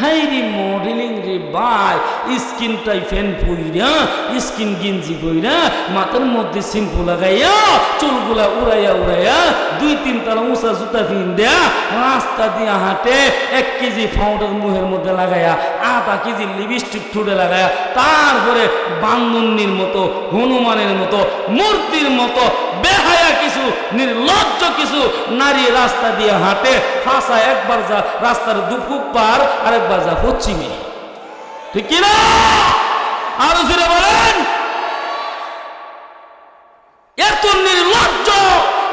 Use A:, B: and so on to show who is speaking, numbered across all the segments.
A: High modelling রে বাই skin tight ফ্যান পইরা, স্কিন গিঞ্জি পইরা, মাথার মধ্যে সিম্পু লাগাইয়া, চুলগুলা উড়াইয়া উড়াইয়া, দুই তিন তালা উঁচা জুতা পিন দেয়া রাস্তা দিয়া হাঁটে, এক কেজি পাউডার মুহের মধ্যে লাগাইয়া, আধা কেজি লিপস্টিক ঠুটে লাগাইয়া, তারপরে বান্দন্নির মতো, হনুমানের মতো, মূর্তির মতো, বেহায়া কিছু নির্লজ্জ কিছু নারী রাস্তা দিয়ে হাঁটে ফাঁসা একবার যা রাস্তার দুপুর পার, আরেকবার যা পশ্চিমে। ঠিক কিনা আরও জুড়ে বলেন। এত নির্লজ্জ,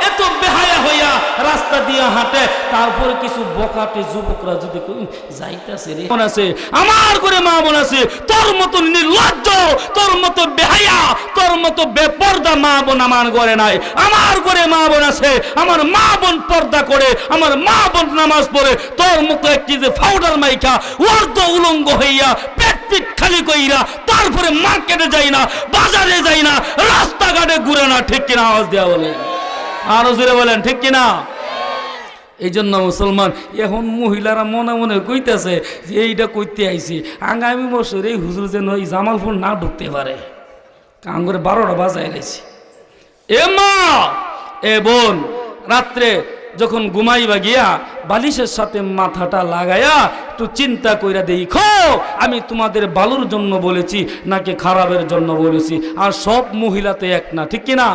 A: এত বেহায়া হইয়া রাস্তা দিয়ে হাঁটে, তারপর কিছু বকাটে যুবকরা যদি যাইতেছে আমার করে মা বোন আছে, তোর মতন নির্লজ্জ মতো বেহায়া তোর মতো বেপর্দা, মা বোন আমার ঘরে নাই। আমার ঘরে মা বোন আছে, আমার মা বোন পর্দা করে, আমার মা বোন নামাজ পড়ে, তোর মতো একটি যে ফাউডার মাইখা, অর্ধ উলঙ্গ হইয়া পিট খালি কইরা তারপরে মার্কেটে যাই না, বাজারে যাই না, রাস্তাঘাটে ঘুরে না, ঠিক কিনা আওয়াজ দেওয়া বলে আরও জোরে বলেন, ঠিক কিনা? এই জন্য মুসলমান, এখন মহিলারা মনে মনে কইতেছে যে এইটা কইতে আইছি। আগামী বছর এই হুজুর যেন এই জামালপুর না ঢুকতে পারে। কাম করে বারোটা বাজায় গেছি এ মা, এ বোন, রাত্রে যখন ঘুমাইবা গিয়া বালিশের সাথে মাথাটা লাগায়া একটু চিন্তা কইরা দেখো, আমি তোমাদের ভালোর জন্য বলেছি নাকি খারাপের জন্য বলেছি। আর সব মহিলাতে এক না, ঠিক কিনা?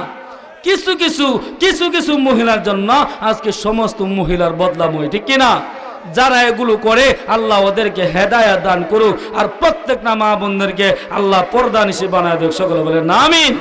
A: কিছু কিছু কিছু কিছু মহিলার জন্য আজকে সমস্ত মহিলার বদলাময় ঠিক কিনা? যারা এগুলো করে, আল্লাহ ওদেরকে হেদায়া দান করুক। আর প্রত্যেক না মা বোনদেরকে আল্লাহ পর্দা নিশে বানায় দেখ সকলে বলে, না, আমিন।